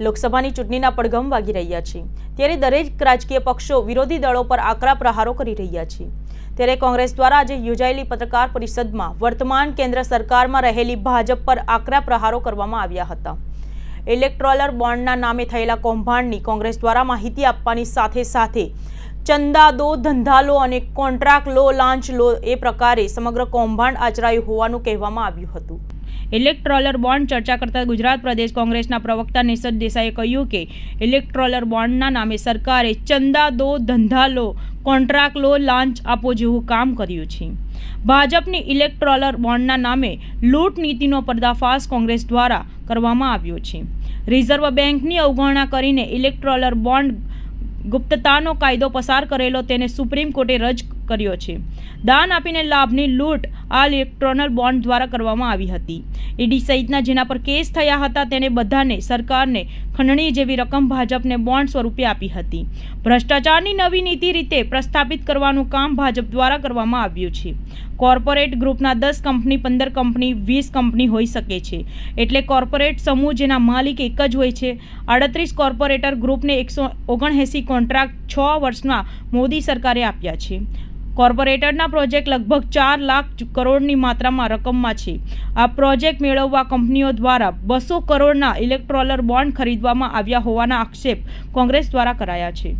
લોકસભાની ચૂંટણીના પડઘમ વાગી રહ્યા છે. ત્યારે દરેક રાજકીય પક્ષો વિરોધી દળો પર આકરા પ્રહારો કરી રહ્યા છે. ત્યારે કોંગ્રેસ દ્વારા આજે યોજાયેલી પત્રકાર પરિષદમાં વર્તમાન કેન્દ્ર સરકારમાં રહેલી ભાજપ પર આકરા પ્રહારો કરવામાં આવ્યા હતા. ઇલેક્ટ્રોલર બોન્ડના નામે થયેલા કૌભાંડની કોંગ્રેસ દ્વારા માહિતી આપવાની સાથે સાથે ચંદા દો ધંધા લો અને કોન્ટ્રાક્ટ લો, લાંચ લો એ પ્રકારે સમગ્ર કૌભાંડ આચરાયું હોવાનું કહેવામાં આવ્યું હતું. ઇલેક્ટ્રોલર બોન્ડ ચર્ચા કરતા ગુજરાત પ્રદેશ કોંગ્રેસના પ્રવક્તા નિષદ દેસાઈએ કહ્યું કે, ઇલેક્ટ્રોલર બોન્ડના નામે સરકારે ચંદા દો ધંધા લો કોન્ટ્રાક્ટ લો, લાંચ આપો જેવું કામ કર્યું છે. ભાજપની ઇલેક્ટ્રોલર બોન્ડના નામે લૂંટ નીતિનો પર્દાફાશ કોંગ્રેસ દ્વારા કરવામાં આવ્યો છે. રિઝર્વ બેંકની અવગણના કરીને ઇલેક્ટ્રોલર બોન્ડ ગુપ્તતાનો કાયદો પસાર કરેલો તેને સુપ્રીમ કોર્ટે રદ કર્યો છે. દાન આપીને લાભની લૂંટ આ ઇલેક્ટ્રોનલ બોન્ડ દ્વારા કરવામાં આવી હતી. ઈડી સહિતના જેના પર કેસ થયા હતા તેને બધાને સરકારને ખંડણી જેવી રકમ ભાજપને બોન્ડ સ્વરૂપે આપી હતી. ભ્રષ્ટાચારની નવી નીતિ રીતે પ્રસ્થાપિત કરવાનું કામ ભાજપ દ્વારા કરવામાં આવ્યું છે. કોર્પોરેટ ગ્રુપના દસ કંપની, પંદર કંપની, વીસ કંપની હોઈ શકે છે. એટલે કોર્પોરેટ સમૂહ જેના માલિક એક જ હોય છે. આડત્રીસ કોર્પોરેટર ગ્રુપને એકસો ઓગણએંસી કોન્ટ્રાક્ટ છ વર્ષમાં મોદી સરકારે આપ્યા છે. કોર્પોરેટરના પ્રોજેક્ટ લગભગ ચાર લાખ કરોડની માત્રામાં રકમમાં છે. આ પ્રોજેક્ટ મેળવવા કંપનીઓ દ્વારા બસો કરોડના ઇલેક્ટ્રોલર બોન્ડ ખરીદવામાં આવ્યા હોવાના આક્ષેપ કોંગ્રેસ દ્વારા કરાયા છે.